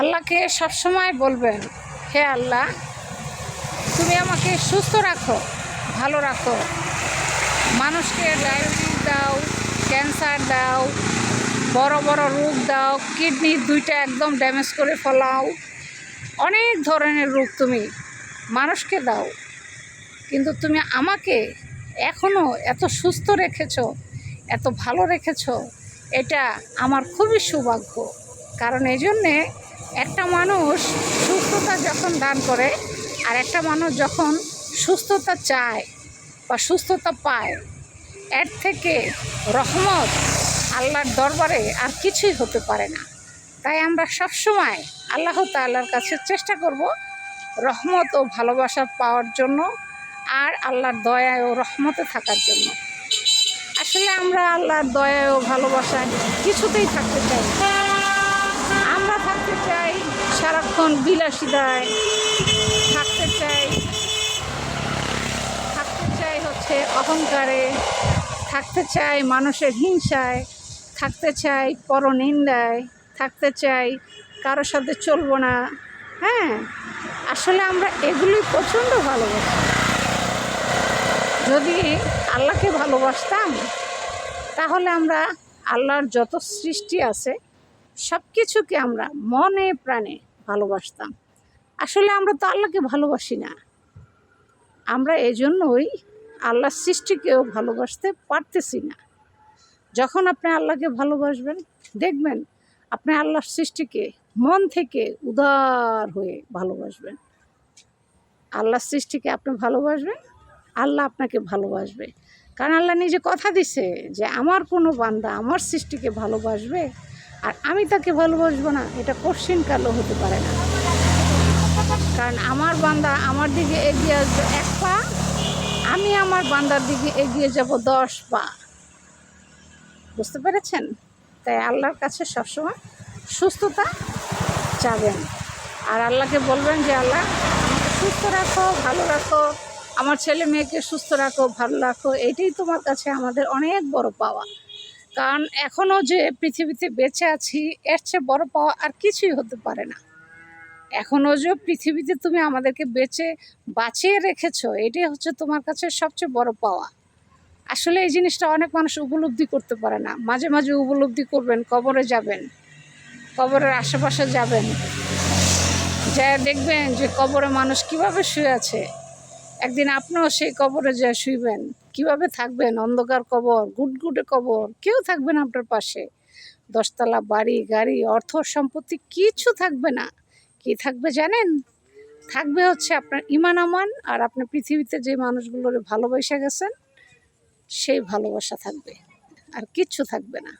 আল্লাহকে সবসময় বলবেন হে আল্লাহ, তুমি আমাকে সুস্থ রাখো, ভালো রাখো। মানুষকে ডায়াবেটিস দাও, ক্যান্সার দাও, বড় বড় রোগ দাও, কিডনি দুইটা একদম ড্যামেজ করে ফেলাও। অনেক ধরনের রোগ তুমি মানুষকে দাও। কিন্তু তুমি আমাকে এখনও এত সুস্থ রেখেছ, এত ভালো রেখেছ, এটা আমার খুবই সৌভাগ্য। কারণ এই জন্যে একটা মানুষ সুস্থতা যখন দান করে আর একটা মানুষ যখন সুস্থতা চায় বা সুস্থতা পায়, এর থেকে রহমত আল্লাহর দরবারে আর কিছুই হতে পারে না। তাই আমরা সবসময় আল্লাহ তাল্লার কাছে চেষ্টা করব রহমত ও ভালোবাসা পাওয়ার জন্য আর আল্লাহর দয়ায় ও রহমতে থাকার জন্য। আসলে আমরা আল্লাহর দয়া ও ভালোবাসায় কিছুতেই থাকতে চাই না। আমরা থাকতে চাই সারাক্ষণ বিলাসিতায় থাকতে চাই। থাকতে চাই হচ্ছে অহংকারে। থাকতে চাই মানুষের হিংসায়। থাকতে চাই পরনিন্দায়। থাকতে চাই কারও সাথে চলবো না। হ্যাঁ আসলে আমরা এগুলোই প্রচণ্ড ভালোবাসি। যদি আল্লাহকে ভালোবাসতাম, তাহলে আমরা আল্লাহর যত সৃষ্টি আছে সব কিছুকে আমরা মনে প্রাণে ভালোবাসতাম। আসলে আমরা তো আল্লাহকে ভালোবাসি না। আমরা এজন্যই আল্লাহর সৃষ্টিকেও ভালোবাসতে পারতেছি না। যখন আপনি আল্লাহকে ভালোবাসবেন, দেখবেন আপনি আল্লাহর সৃষ্টিকে মন থেকে উদার হয়ে ভালোবাসবেন। আল্লাহর সৃষ্টিকে আপনি ভালোবাসবেন, আল্লাহ আপনাকে ভালোবাসবে। কারণ আল্লাহ নিজে কথা দিছে যে, আমার কোনো বান্দা আমার সৃষ্টিকে ভালোবাসবে? আর আমি তাকে ভালোবাসবো না, এটা কঠিন কালো হতে পারে না। কারণ আমার বান্দা আমার দিকে এগিয়ে আসবে এক পা, আমি আমার বান্দার দিকে এগিয়ে যাব দশ পা। বুঝতে পেরেছেন? তাই আল্লাহর কাছে সবসময় সুস্থতা চাবেন। আর আল্লাহকে বলবেন যে, আল্লাহ, আমাকে সুস্থ রাখো, ভালো রাখো। আমার ছেলে মেয়েকে সুস্থ রাখো, ভালো রাখো। এটাই তোমার কাছে আমাদের অনেক বড় পাওয়া। কারণ এখনও যে পৃথিবীতে বেঁচে আছি, এর চেয়ে বড় পাওয়া আর কিছুই হতে পারে না। এখনও যে পৃথিবীতে তুমি আমাদেরকে বেঁচে, বাঁচিয়ে রেখেছো, এটাই হচ্ছে তোমার কাছে সবচেয়ে বড় পাওয়া। আসলে এই জিনিসটা অনেক মানুষ উপলব্ধি করতে পারে না। মাঝে মাঝে উপলব্ধি করবেন, কবরে যাবেন, কবরের আশেপাশে যাবেন। যা দেখবেন যে কবরে মানুষ কীভাবে শুয়ে আছে। একদিন আপনিও সেই কবরে যা শুইবেন। কীভাবে থাকবেন? অন্ধকার কবর, গুটগুটে কবর, কেউ থাকবে না আপনার পাশে। দশতলা বাড়ি, গাড়ি, অর্থ, সম্পত্তি, কিছু থাকবে না। কি থাকবে জানেন? থাকবে হচ্ছে আপনার ইমান আমান আর আপনার পৃথিবীতে যে মানুষগুলোর ভালোবাসা গেছেন, সেই ভালোবাসা থাকবে। আর কিচ্ছু থাকবে না।